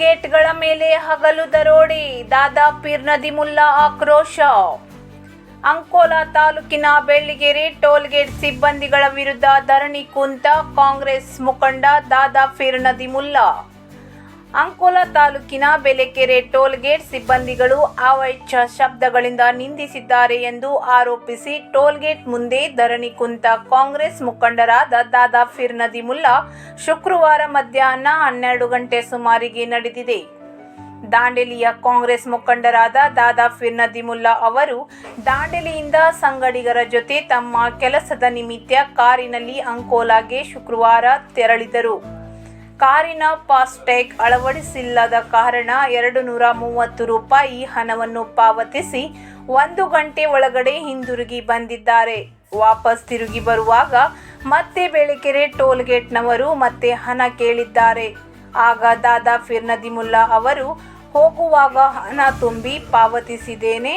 ಗೇಟ್ಗಳ ಮೇಲೆ ಹಗಲು ದರೋಡೆ ದಾದಾ ಪೀರ್ ನದಿ ಮುಲ್ಲಾ ಆಕ್ರೋಶ. ಅಂಕೋಲಾ ತಾಲೂಕಿನ ಬೆಳ್ಳಿಗೆರೆ ಟೋಲ್ಗೇಟ್ ಸಿಬ್ಬಂದಿಗಳ ವಿರುದ್ಧ ಧರಣಿ ಕುಂತ ಕಾಂಗ್ರೆಸ್ ಮುಖಂಡ ದಾದಾ ಪೀರ್ ನದಿ ಮುಲ್ಲಾ. ಅಂಕೋಲಾ ತಾಲೂಕಿನ ಬೆಲೆಕೆರೆ ಟೋಲ್ಗೇಟ್ ಸಿಬ್ಬಂದಿಗಳು ಅವಾಚ್ಯ ಶಬ್ದಗಳಿಂದ ನಿಂದಿಸಿದ್ದಾರೆ ಎಂದು ಆರೋಪಿಸಿ ಟೋಲ್ಗೇಟ್ ಮುಂದೆ ಧರಣಿ ಕುಂತ ಕಾಂಗ್ರೆಸ್ ಮುಖಂಡರಾದ ದಾದಾ ಫಿರ್ ನದಿಮುಲ್ಲಾ ಶುಕ್ರವಾರ ಮಧ್ಯಾಹ್ನ ಹನ್ನೆರಡು ಗಂಟೆ ಸುಮಾರಿಗೆ ನಡೆದಿದೆ. ದಾಂಡೇಲಿಯ ಕಾಂಗ್ರೆಸ್ ಮುಖಂಡರಾದ ದಾದಾ ಫಿರ್ ನದಿಮುಲ್ಲಾ ಅವರು ದಾಂಡೇಲಿಯಿಂದ ಸಂಗಡಿಗರ ಜೊತೆ ತಮ್ಮ ಕೆಲಸದ ನಿಮಿತ್ತ ಕಾರಿನಲ್ಲಿ ಅಂಕೋಲಾಗೆ ಶುಕ್ರವಾರ ತೆರಳಿದರು. ಕಾರಿನ ಫಾಸ್ಟ್ಯಾಗ್ ಅಳವಡಿಸಿಲ್ಲದ ಕಾರಣ ಎರಡು ನೂರ ಮೂವತ್ತು ರೂಪಾಯಿ ಹಣವನ್ನು ಪಾವತಿಸಿ ಒಂದು ಗಂಟೆ ಒಳಗಡೆ ಹಿಂದಿರುಗಿ ಬಂದಿದ್ದಾರೆ. ವಾಪಸ್ ತಿರುಗಿ ಬರುವಾಗ ಮತ್ತೆ ಬೆಳಕೆರೆ ಟೋಲ್ಗೇಟ್ನವರು ಮತ್ತೆ ಹಣ ಕೇಳಿದ್ದಾರೆ. ಆಗ ದಾದಾ ಫಿರ್ ನದಿಮುಲ್ಲಾ ಅವರು ಹೋಗುವಾಗ ಹಣ ತುಂಬಿ ಪಾವತಿಸಿದ್ದೇನೆ.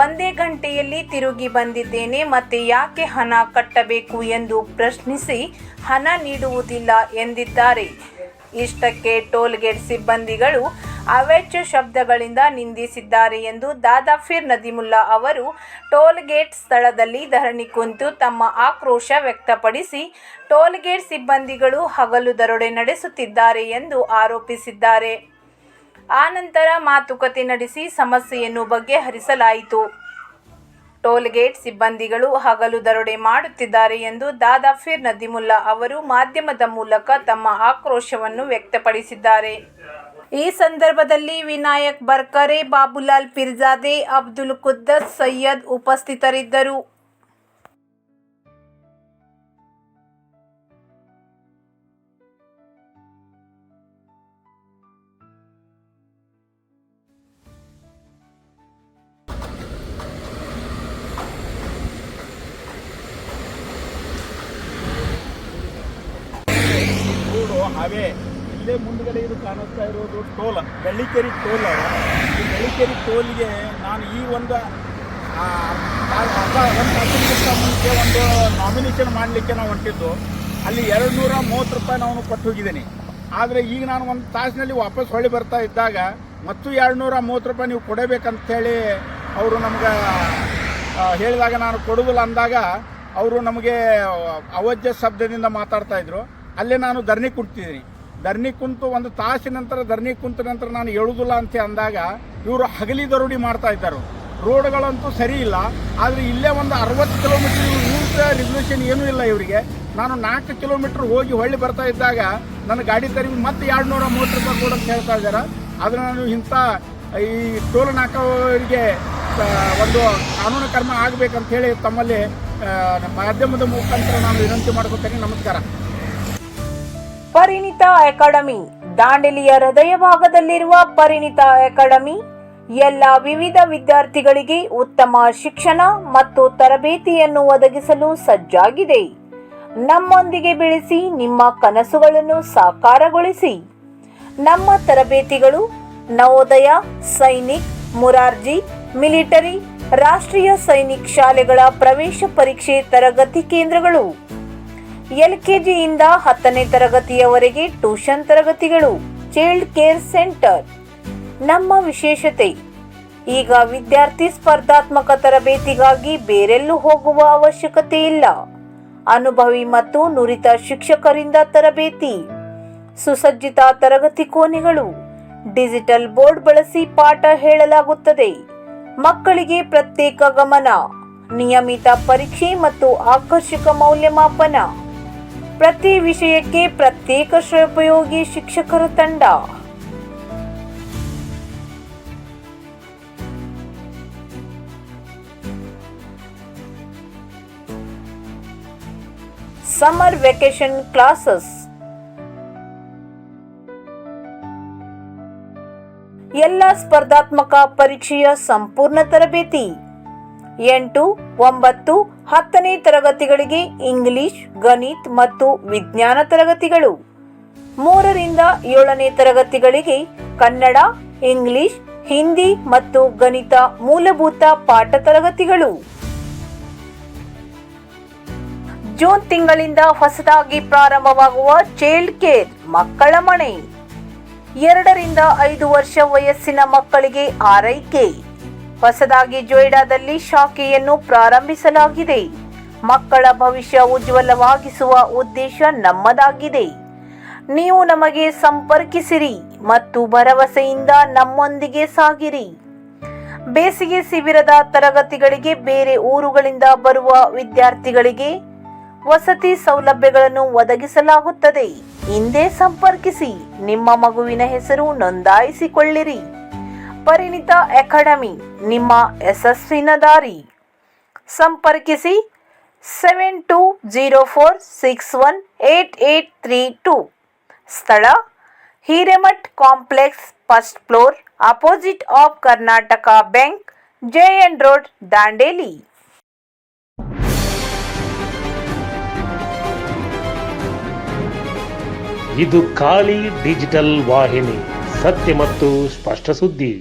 ಒಂದೇ ಗಂಟೆಯಲ್ಲಿ ತಿರುಗಿ ಬಂದಿದ್ದೇನೆ, ಮತ್ತೆ ಯಾಕೆ ಹಣ ಕಟ್ಟಬೇಕು ಎಂದು ಪ್ರಶ್ನಿಸಿ ಹಣ ನೀಡುವುದಿಲ್ಲ ಎಂದಿದ್ದಾರೆ. ಇಷ್ಟಕ್ಕೆ ಟೋಲ್ಗೇಟ್ ಸಿಬ್ಬಂದಿಗಳು ಅವೆಚ್ಚು ಶಬ್ದಗಳಿಂದ ನಿಂದಿಸಿದ್ದಾರೆ ಎಂದು ದಾದಾಫಿರ್ ನದಿಮುಲ್ಲಾ ಅವರು ಟೋಲ್ಗೇಟ್ ಸ್ಥಳದಲ್ಲಿ ಧರಣಿ ಕುಂತು ತಮ್ಮ ಆಕ್ರೋಶ ವ್ಯಕ್ತಪಡಿಸಿ, ಟೋಲ್ಗೇಟ್ ಸಿಬ್ಬಂದಿಗಳು ಹಗಲು ದರೋಡೆ ನಡೆಸುತ್ತಿದ್ದಾರೆ ಎಂದು ಆರೋಪಿಸಿದ್ದಾರೆ. ಆನಂತರ ಮಾತುಕತೆ ನಡೆಸಿ ಸಮಸ್ಯೆಯನ್ನು ಬಗೆಹರಿಸಲಾಯಿತು. ಟೋಲ್ಗೇಟ್ ಸಿಬ್ಬಂದಿಗಳು ಹಗಲು ದರೋಡೆ ಮಾಡುತ್ತಿದ್ದಾರೆ ಎಂದು ದಾದಾಫಿರ್ ನದಿಮುಲ್ಲಾ ಅವರು ಮಾಧ್ಯಮದ ಮೂಲಕ ತಮ್ಮ ಆಕ್ರೋಶವನ್ನು ವ್ಯಕ್ತಪಡಿಸಿದ್ದಾರೆ. ಈ ಸಂದರ್ಭದಲ್ಲಿ ವಿನಾಯಕ್ ಬರ್ಕರೆ, ಬಾಬುಲಾಲ್ ಪಿರ್ಜಾದೆ, ಅಬ್ದುಲ್ ಕುದ್ದಸ್ ಸೈಯದ್ ಉಪಸ್ಥಿತರಿದ್ದರು. ಹಾವೇ. ಇಲ್ಲೇ ಮುಂದ್ಗಡೆ ಇದು ಕಾಣಿಸ್ತಾ ಇರೋದು ಟೋಲ್ ಬೆಳ್ಳಿಕೆರೆ ಟೋಲ್ ಈ ಬೆಳ್ಳಿಕೆರೆ ಟೋಲ್ಗೆ ನಾನು ಈ ಒಂದು ಅರ್ಧ ಮುಂಚೆ ಒಂದು ನಾಮಿನೇಷನ್ ಮಾಡಲಿಕ್ಕೆ ನಾವು ಹೊಂಟಿದ್ದು. ಅಲ್ಲಿ ಎರಡು ನೂರ ಮೂವತ್ತು ರೂಪಾಯಿ ನಾನು ಕೊಟ್ಟು ಹೋಗಿದ್ದೀನಿ. ಆದರೆ ಈಗ ನಾನು ಒಂದು ತಾಸಿನಲ್ಲಿ ವಾಪಸ್ ಹೊಳಿ ಬರ್ತಾ ಇದ್ದಾಗ ಮತ್ತು ಎರಡು ನೂರ ಮೂವತ್ತು ರೂಪಾಯಿ ನೀವು ಕೊಡಬೇಕಂತೇಳಿ ಅವರು ನಮ್ಗೆ ಹೇಳಿದಾಗ ನಾನು ಕೊಡುವುದಿಲ್ಲ ಅಂದಾಗ ಅವರು ನಮಗೆ ಅವಜ್ಯ ಶಬ್ದದಿಂದ ಮಾತಾಡ್ತಾ ಇದ್ರು. ಅಲ್ಲೇ ನಾನು ಧರಣಿ ಕುಂತಿದ್ದೀನಿ ಧರಣಿ ಕುಂತು ಒಂದು ತಾಸಿನ ನಂತರ ಧರಣಿ ಕುಂತ ನಂತರ ನಾನು ಹೇಳುವುದಿಲ್ಲ ಅಂತ ಅಂದಾಗ ಇವರು ಹಗಲಿ ದರೋಡಿ ಮಾಡ್ತಾ ಇದ್ದಾರೆ. ರೋಡ್ಗಳಂತೂ ಸರಿ ಇಲ್ಲ. ಆದರೆ ಇಲ್ಲೇ ಒಂದು ಅರವತ್ತು ಕಿಲೋಮೀಟರ್ ರೂಲ್ಸ್ ರೆಗ್ಯುಲೇಷನ್ ಏನೂ ಇಲ್ಲ ಇವರಿಗೆ. ನಾನು ನಾಲ್ಕು ಕಿಲೋಮೀಟ್ರ್ ಹೋಗಿ ಹೊಳ್ಳಿ ಬರ್ತಾ ಇದ್ದಾಗ ನನ್ನ ಗಾಡಿ ತರಿಗೆ ಮತ್ತೆ ಎರಡು ನೂರ ಮೂವತ್ತು ರೂಪಾಯಿ ಕೂಡ ಹೇಳ್ತಾ ಇದ್ದಾರೆ. ಆದರೆ ನಾನು ಇಂಥ ಈ ಟೋಲ್ ನಾಕವರಿಗೆ ಆ, ಒಂದು ಕಾನೂನು ಕರ್ಮ ಆಗಬೇಕಂತ ಹೇಳಿ ತಮ್ಮಲ್ಲಿ ಮಾಧ್ಯಮದ ಮುಖಾಂತರ ನಾನು ವಿನಂತಿ ಮಾಡ್ಕೊತೇನೆ. ನಮಸ್ಕಾರ. ಪರಿಣಿತ ಅಕಾಡೆಮಿ. ದಾಂಡೇಲಿಯ ಹೃದಯ ಭಾಗದಲ್ಲಿರುವ ಪರಿಣಿತ ಅಕಾಡೆಮಿ. ಎಲ್ಲ ವಿವಿಧ ವಿದ್ಯಾರ್ಥಿಗಳಿಗೆ ಉತ್ತಮ ಶಿಕ್ಷಣ ಮತ್ತು ತರಬೇತಿಯನ್ನು ಒದಗಿಸಲು ಸಜ್ಜಾಗಿದೆ. ನಮ್ಮೊಂದಿಗೆ ಬೆಳೆಸಿ ನಿಮ್ಮ ಕನಸುಗಳನ್ನು ಸಾಕಾರಗೊಳಿಸಿ. ನಮ್ಮ ತರಬೇತಿಗಳು ನವೋದಯ, ಸೈನಿಕ್, ಮುರಾರ್ಜಿ, ಮಿಲಿಟರಿ, ರಾಷ್ಟ್ರೀಯ ಸೈನಿಕ್ ಶಾಲೆಗಳ ಪ್ರವೇಶ ಪರೀಕ್ಷೆ ತರಗತಿ ಕೇಂದ್ರಗಳು. ಎಲ್ಕೆಜಿಯಿಂದ ಹತ್ತನೇ ತರಗತಿಯವರೆಗೆ ಟ್ಯೂಷನ್ ತರಗತಿಗಳು, ಚೈಲ್ಡ್ ಕೇರ್ ಸೆಂಟರ್. ನಮ್ಮ ವಿಶೇಷತೆ, ಈಗ ವಿದ್ಯಾರ್ಥಿ ಸ್ಪರ್ಧಾತ್ಮಕ ತರಬೇತಿಗಾಗಿ ಬೇರೆಲ್ಲೂ ಹೋಗುವ ಅವಶ್ಯಕತೆ ಇಲ್ಲ. ಅನುಭವಿ ಮತ್ತು ನುರಿತ ಶಿಕ್ಷಕರಿಂದ ತರಬೇತಿ, ಸುಸಜ್ಜಿತ ತರಗತಿ ಕೋಣೆಗಳು, ಡಿಜಿಟಲ್ ಬೋರ್ಡ್ ಬಳಸಿ ಪಾಠ ಹೇಳಲಾಗುತ್ತದೆ. ಮಕ್ಕಳಿಗೆ ಪ್ರತ್ಯೇಕ ಗಮನ, ನಿಯಮಿತ ಪರೀಕ್ಷೆ ಮತ್ತು ಆಕರ್ಷಕ ಮೌಲ್ಯಮಾಪನ. ಪ್ರತಿ ವಿಷಯಕ್ಕೆ ಪ್ರತ್ಯೇಕ ಶ್ರೋಪಯೋಗಿ ಶಿಕ್ಷಕರ ತಂಡ. ಸಮ್ಮರ್ ವೆಕೇಶನ್ ಕ್ಲಾಸಸ್ ಎಲ್ಲ ಸ್ಪರ್ಧಾತ್ಮಕ ಪರೀಕ್ಷೆಯ ಸಂಪೂರ್ಣ ತರಬೇತಿ. ಎಂಟು, ಒಂಬತ್ತು ಹತ್ತನೇ ತರಗತಿಗಳಿಗೆ ಇಂಗ್ಲಿಷ್, ಗಣಿತ್ ಮತ್ತು ವಿಜ್ಞಾನ ತರಗತಿಗಳು. ಮೂರರಿಂದ ಏಳನೇ ತರಗತಿಗಳಿಗೆ ಕನ್ನಡ, ಇಂಗ್ಲಿಷ್, ಹಿಂದಿ ಮತ್ತು ಗಣಿತ ಮೂಲಭೂತ ಪಾಠ ತರಗತಿಗಳು. ಜೂನ್ ತಿಂಗಳಿಂದ ಹೊಸದಾಗಿ ಪ್ರಾರಂಭವಾಗುವ ಚೈಲ್ಡ್ ಕೇರ್ ಮಕ್ಕಳ ಮನೆ. ಎರಡರಿಂದ ಐದು ವರ್ಷ ವಯಸ್ಸಿನ ಮಕ್ಕಳಿಗೆ ಆರೈಕೆ. ಹೊಸದಾಗಿ ಜೊಯ್ಡಾದಲ್ಲಿ ಶಾಖೆಯನ್ನು ಪ್ರಾರಂಭಿಸಲಾಗಿದೆ. ಮಕ್ಕಳ ಭವಿಷ್ಯ ಉಜ್ವಲವಾಗಿಸುವ ಉದ್ದೇಶ ನಮ್ಮದಾಗಿದೆ. ನೀವು ನಮಗೆ ಸಂಪರ್ಕಿಸಿರಿ ಮತ್ತು ಭರವಸೆಯಿಂದ ನಮ್ಮೊಂದಿಗೆ ಸಾಗಿರಿ. ಬೇಸಿಗೆ ಶಿಬಿರದ ತರಗತಿಗಳಿಗೆ ಬೇರೆ ಊರುಗಳಿಂದ ಬರುವ ವಿದ್ಯಾರ್ಥಿಗಳಿಗೆ ವಸತಿ ಸೌಲಭ್ಯಗಳನ್ನು ಒದಗಿಸಲಾಗುತ್ತದೆ. ಹಿಂದೆ ಸಂಪರ್ಕಿಸಿ. ನಿಮ್ಮ ಮಗುವಿನ ಹೆಸರು ನೋಂದಾಯಿಸಿಕೊಳ್ಳಿರಿ. ಪರಿಣಿತ ಅಕಾಡೆಮಿ, ನಿಮ್ಮ ಯಶಸ್ವಿನ ದಾರಿ. ಸಂಪರ್ಕಿಸಿ seven two zero four six one eight eight three two ಸ್ಥಳ, Hiremath complex, first floor, opposite of Karnataka bank J N road, Dandeli. ಇದು ಖಾಲಿ ಡಿಜಿಟಲ್ ವಾಹಿನಿ, ಸತ್ಯ ಮತ್ತು ಸ್ಪಷ್ಟ ಸುದ್ದಿ.